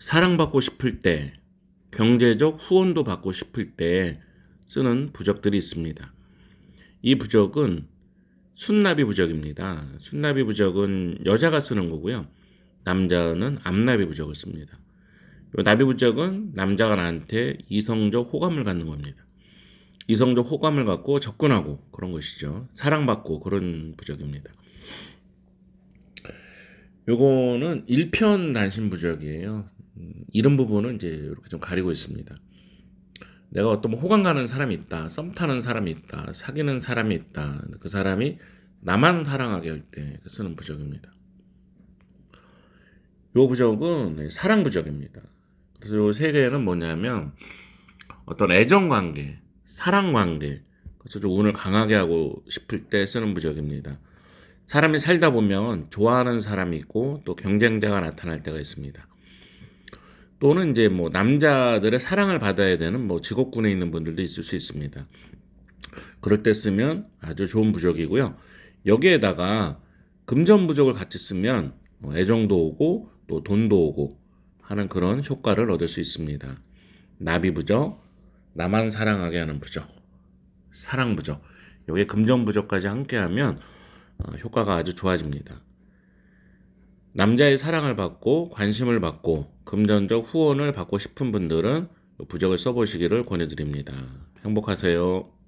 사랑받고 싶을 때, 경제적 후원도 받고 싶을 때 쓰는 부적들이 있습니다. 이 부적은 순나비 부적입니다. 순나비 부적은 여자가 쓰는 거고요. 남자는 암나비 부적을 씁니다. 요 나비 부적은 남자가 나한테 이성적 호감을 갖는 겁니다. 이성적 호감을 갖고 접근하고 그런 것이죠. 사랑받고 그런 부적입니다. 요거는 일편 단신 부적이에요. 음, 이런 부분은 이제 이렇게 좀 가리고 있습니다. 내가 어떤 뭐 호감 가는 사람이 있다, 썸 타는 사람이 있다, 사귀는 사람이 있다. 그 사람이 나만 사랑하게 할 때 쓰는 부적입니다. 요 부적은 네, 사랑 부적입니다. 그래서 요 세 개는 뭐냐면 어떤 애정 관계, 사랑 관계, 그래서 좀 운을 강하게 하고 싶을 때 쓰는 부적입니다. 사람이 살다 보면 좋아하는 사람이 있고 또 경쟁자가 나타날 때가 있습니다. 또는 이제 뭐 남자들의 사랑을 받아야 되는 뭐 직업군에 있는 분들도 있을 수 있습니다. 그럴 때 쓰면 아주 좋은 부적이고요. 여기에다가 금전 부적을 같이 쓰면 뭐 애정도 오고 또 돈도 오고 하는 그런 효과를 얻을 수 있습니다. 나비 부적, 나만 사랑하게 하는 부적, 사랑 부적. 여기에 금전 부적까지 함께하면 어, 효과가 아주 좋아집니다. 남자의 사랑을 받고 관심을 받고 금전적 후원을 받고 싶은 분들은 부적을 써보시기를 권해드립니다. 행복하세요.